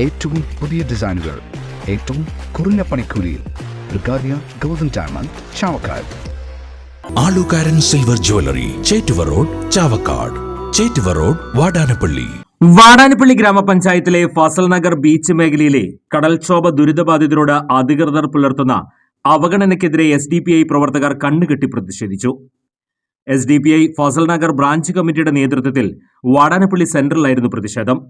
ഏറ്റവും പുതിയ ഡിസൈനുകൾ ഏറ്റവും കുറഞ്ഞ പണിക്കൂലിയിൽ ബ്രിഗാദിയ golden diamond Chavakkad. Alukkaran silver jewellery Chettuva road Chavakkad. Chettuva road Vadanappally. Vadanappally ഗ്രാമപഞ്ചായത്തിലെ ഫസൽ നഗർ ബീച്ച് മേഖലയിലെ കടൽക്ഷോഭ ദുരിതബാധിതരോട് അധികൃതർ പുലർത്തുന്ന അവഗണനയ്ക്കെതിരെ എസ് ഡി പി ഐ പ്രവർത്തകർ കണ്ണുകെട്ടി പ്രതിഷേധിച്ചു. S D P I Fazal Nagar branch കമ്മിറ്റിയുടെ നേതൃത്വത്തിൽ വാടാനപ്പള്ളി സെന്ററിലായിരുന്നു പ്രതിഷേധം.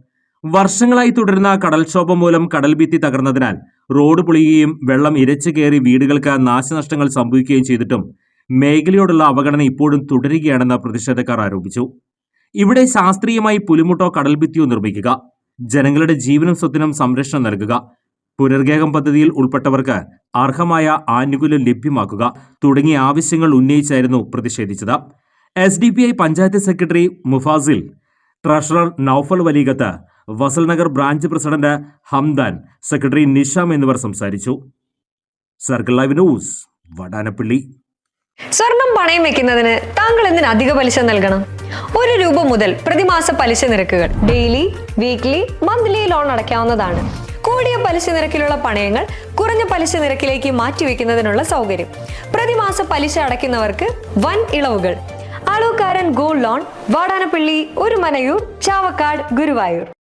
വർഷങ്ങളായി തുടരുന്ന കടൽക്ഷോഭം മൂലം കടൽ കടൽഭിത്തി തകർന്നതിനാൽ റോഡ് പൊളിയുകയും വെള്ളം ഇരച്ചു കയറി വീടുകൾക്ക് നാശനഷ്ടങ്ങൾ സംഭവിക്കുകയും ചെയ്തിട്ടും മേഖലയോടുള്ള അവഗണന ഇപ്പോഴും തുടരുകയാണെന്ന് പ്രതിഷേധക്കാർ ആരോപിച്ചു. ഇവിടെ ശാസ്ത്രീയമായി പുലിമുട്ടോ കടൽഭിത്തിയോ നിർമ്മിക്കുക ജനങ്ങളുടെ ജീവനും സ്വത്തിനും സംരക്ഷണം നൽകുക പുനർഗേഹം പദ്ധതിയിൽ ഉൾപ്പെട്ടവർക്ക് അർഹമായ ആനുകൂല്യം ലഭ്യമാക്കുക തുടങ്ങിയ ആവശ്യങ്ങൾ ഉന്നയിച്ചായിരുന്നു പ്രതിഷേധിച്ചത്. S panchayat secretary Mufasil treasurer Noufal വലീഗത്ത് Fazal Nagar branch president Hamdan secretary Nisham എന്നിവർ സംസാരിച്ചു. Circle live news Vadanappally. സ്വർണം പണയം വെക്കുന്നതിന് താങ്കൾ എന്തിന് അധിക പലിശ നൽകണം? ഒരു രൂപ മുതൽ പ്രതിമാസ പലിശ നിരക്കുകൾ ഡെയിലി വീക്ക്ലി മന്ത്ലി ലോൺ അടയ്ക്കാവുന്നതാണ്. കൂടിയ പലിശ നിരക്കിലുള്ള പണയങ്ങൾ കുറഞ്ഞ പലിശ നിരക്കിലേക്ക് മാറ്റിവെക്കുന്നതിനുള്ള സൗകര്യം. പ്രതിമാസ പലിശ അടയ്ക്കുന്നവർക്ക് വൻ ഇളവുകൾ. അളവുകാരൻ ഗോൾഡ് ലോൺ വാടാനപ്പള്ളി ഒരു മനയൂർ ചാവക്കാട് ഗുരുവായൂർ.